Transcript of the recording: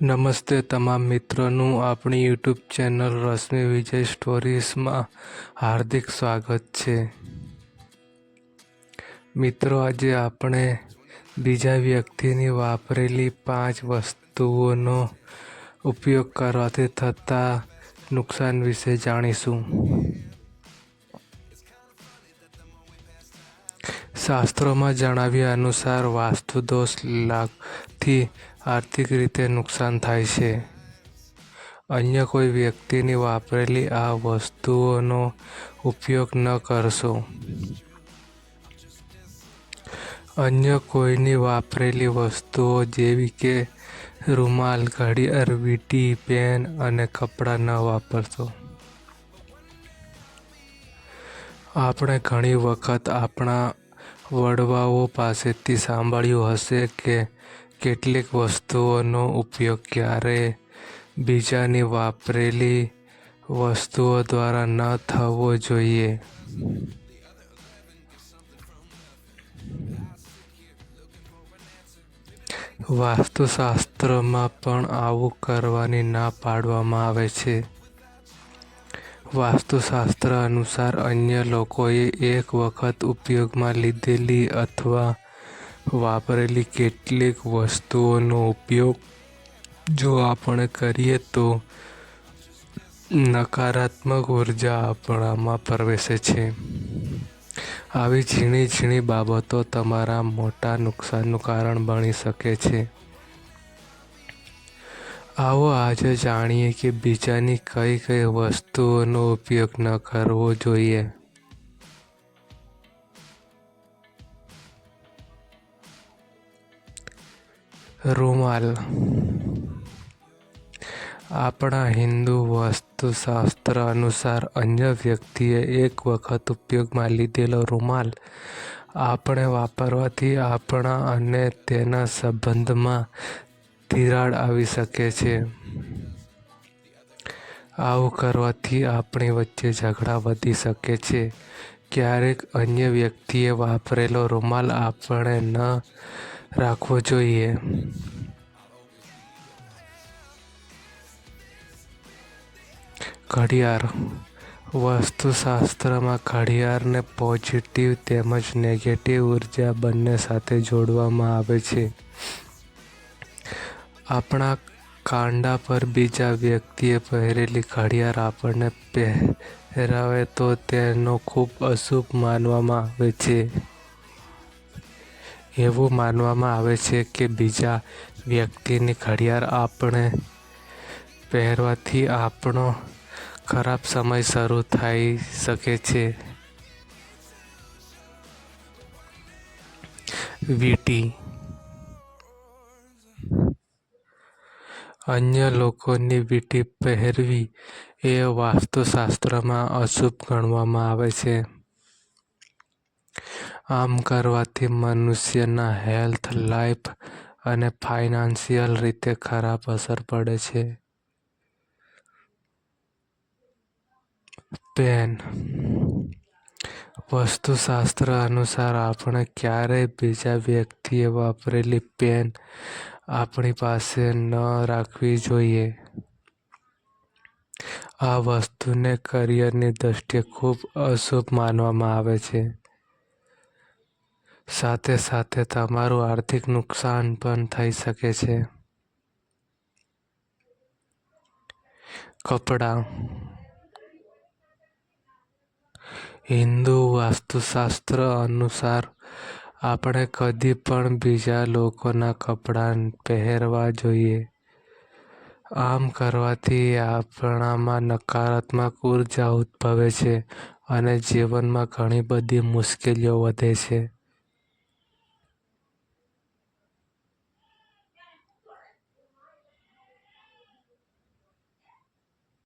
નમસ્તે તમામ મિત્રોનું આપણી યુટ્યુબ ચેનલ રશ્મિ વિજય સ્ટોરીઝમાં હાર્દિક સ્વાગત છે. મિત્રો, આજે આપણે બીજા વ્યક્તિની વાપરેલી પાંચ વસ્તુઓનો ઉપયોગ કરવાથી થતા નુકસાન વિશે જાણીશું. શાસ્ત્રોમાં જણાવ્યા અનુસાર વાસ્તુ દોષ લાગથી આર્થિક રીતે નુકસાન થાય છે. અન્ય કોઈ વ્યક્તિની વાપરેલી આ વસ્તુઓનો ઉપયોગ ન કરશો. અન્ય કોઈની વાપરેલી વસ્તુઓ જેવી કે રૂમાલ ઘડિયાળ વીંટી પેન અને કપડાં ન વાપરશો. આપણે ઘણી વખત આપણા વડવાઓ પાસેથી સાંભળ્યું હશે કે કેટલીક વસ્તુઓનો ઉપયોગ ક્યારેય બીજાની વાપરેલી વસ્તુઓ દ્વારા ન થવો જોઈએ? વાસ્તુશાસ્ત્રમાં પણ આવું કરવાની ના પાડવામાં આવે છે. વાસ્તુશાસ્ત્ર અનુસાર અન્ય લોકોએ એક વખત ઉપયોગમાં લીધેલી અથવા વાપરેલી કેટલીક વસ્તુઓનો ઉપયોગ જો આપણે કરીએ તો નકારાત્મક ઊર્જા આપણામાં પ્રવેશે છે. આવી ઝીણી ઝીણી બાબતો તમારા મોટા નુકસાનનું કારણ બની શકે છે. આવો આજે જાણીએ કે બીજાની કઈ કઈ વસ્તુઓનો ઉપયોગ ન કરવો જોઈએ. રૂમાલ. આપણા હિન્દુ વાસ્તુશાસ્ત્ર અનુસાર અન્ય વ્યક્તિએ એક વખત ઉપયોગમાં લીધેલો રૂમાલ આપણે વાપરવાથી આપણા અને તેના સંબંધમાં તિરાડ આવી શકે છે. આવું કરવાથી આપણી વચ્ચે ઝઘડા વધી શકે છે. ક્યારેક અન્ય વ્યક્તિએ વાપરેલો રૂમાલ આપણે ન રાખવો જોઈએ. ઘડિયાળ. વાસ્તુશાસ્ત્રમાં ઘડિયાળને પોઝિટિવ તેમજ નેગેટિવ ઊર્જા બંને સાથે જોડવામાં આવે છે. આપણા કાંડા પર બીજા વ્યક્તિએ પહેરેલી ઘડિયાળ આપણને પહેરાવે તો તેનો ખૂબ અશુભ માનવામાં આવે છે. એવું માનવામાં આવે છે કે બીજા વ્યક્તિની ઘડિયાળ આપણે પહેરવાથી આપણો ખરાબ સમય શરૂ થઈ શકે છે. વીંટી અન્ય લોકોની વીંટી પહેરવી એ વાસ્તુશાસ્ત્રમાં અશુભ ગણવામાં આવે છે. આમ કરવાથી મનુષ્યના હેલ્થ, લાઈફ અને ફાઇનાન્શિયલ રીતે ખરાબ અસર પડે છે. પેન. વસ્તુશાસ્ત્ર અનુસાર આપણે ક્યારેય બીજા વ્યક્તિએ વાપરેલી પેન આપણી પાસે ન રાખવી જોઈએ. આ વસ્તુને કરિયરની દ્રષ્ટિએ ખૂબ અશુભ માનવામાં આવે છે. સાથે સાથે તમારું આર્થિક નુકસાન પણ થઈ શકે છે. કપડાં. હિન્દુ વાસ્તુશાસ્ત્ર અનુસાર આપણે કદી પણ બીજા લોકોના કપડાં પહેરવા જોઈએ. આમ કરવાથી આપણામાં નકારાત્મક ઊર્જા ઉદ્ભવે છે અને જીવનમાં ઘણી બધી મુશ્કેલીઓ વધે છે.